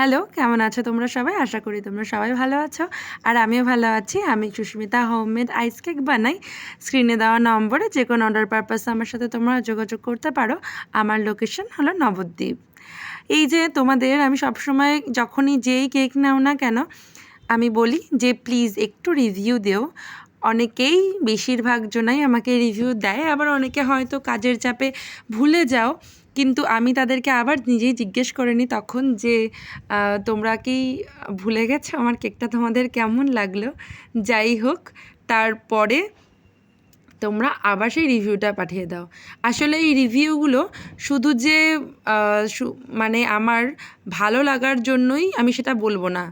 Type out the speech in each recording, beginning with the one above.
Hello কেমন আছো তোমরা সবাই? আশা করি তোমরা সবাই ভালো আছো। আর আমিও ভালো আছি। আমি সুস্মিতা হোমমেড আইস কেক বানাই। স্ক্রিনে দেওয়া নম্বরে যে কোনো অর্ডার পারপাসে আমার সাথে তোমরা যোগাযোগ করতে পারো। আমার লোকেশন হলো নবদ্বীপ। এই যে তোমাদের, আমি সবসময় যখনই যেই কেক নাও না কেন, আমি বলি যে প্লিজ একটু রিভিউ দিও। অনেকেই বেশিরভাগ জনাই আমাকে রিভিউ দেয়, আবার অনেকে হয়তো কাজের চাপে ভুলে যাও। কিন্তু আমি তাদেরকে আবার নিজেই জিজ্ঞেস করে নিই তখন যে তোমরা কি ভুলে গেছো? আমার কেকটা তোমাদের কেমন লাগল? যাই হোক, তারপরে তোমরা আবার সেই রিভিউটা পাঠিয়ে দাও। আসলে এই রিভিউগুলো শুধু যে মানে আমার ভালো লাগার জন্যই আমি সেটা বলব না।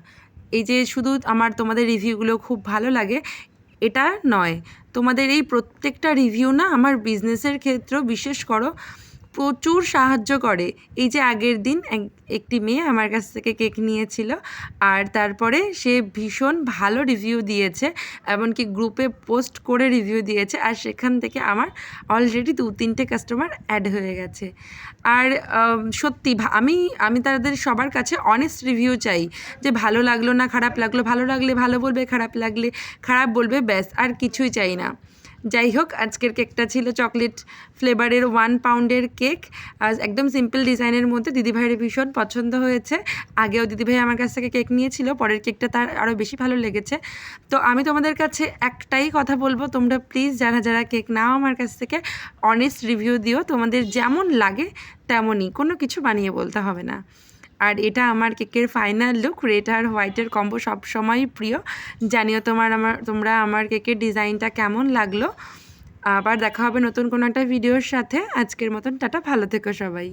এই যে শুধু আমার তোমাদের রিভিউগুলো খুব ভালো লাগে এটা নয়। তোমাদের এই প্রত্যেকটা রিভিউ না আমার বিজনেসের ক্ষেত্রেও বিশেষ করো। প্রচুর সাহায্য করে। এই যে আগের দিন এক- একটি মেয়ে আমার কাছ থেকে কেক নিয়েছিল আর তারপরে সে ভীষণ ভালো রিভিউ দিয়েছে এমনকি গ্রুপে পোস্ট করে রিভিউ দিয়েছে আর সেখান থেকে আমার অলরেডি দু, তিনটে কাস্টমার অ্যাড হয়ে গেছে। আর সত্যি আমি আমি তাদের সবার কাছে অনেস্ট রিভিউ চাই যে ভালো লাগল না, খারাপ লাগল, ভালো লাগলে ভালো বলবে, খারাপ লাগলে খারাপ বলবে, ব্যাস, আর কিছুই চাই না। যাই হোক, আজকের কেকটা ছিল চকলেট ফ্লেভারের ওয়ান পাউন্ডের কেক। একদম সিম্পল ডিজাইনের মধ্যে দিদিভাইয়ের ভীষণ পছন্দ হয়েছে। আগেও দিদিভাই আমার কাছ থেকে কেক নিয়েছিল, পরের কেকটা তার আরও বেশি ভালো লেগেছে। তো আমি তোমাদের কাছে একটাই কথা বলব, তোমরা প্লিজ যারা যারা কেক নাও আমার কাছ থেকে অনেস্ট রিভিউ দিও। তোমাদের যেমন লাগে তেমনই, কোনো কিছু বানিয়ে বলতে হবে না। আর এটা আমার কেকের ফাইনাল লুক রেড আর হোয়াইটের কম্বো সবসময়ই প্রিয়। জানিও তোমার আমার, তোমরা আমার কেকের ডিজাইনটা কেমন লাগল। আবার দেখা হবে নতুন কোনো একটা ভিডিওর সাথে। আজকের মতন টাটা, ভালো থেকো সবাই।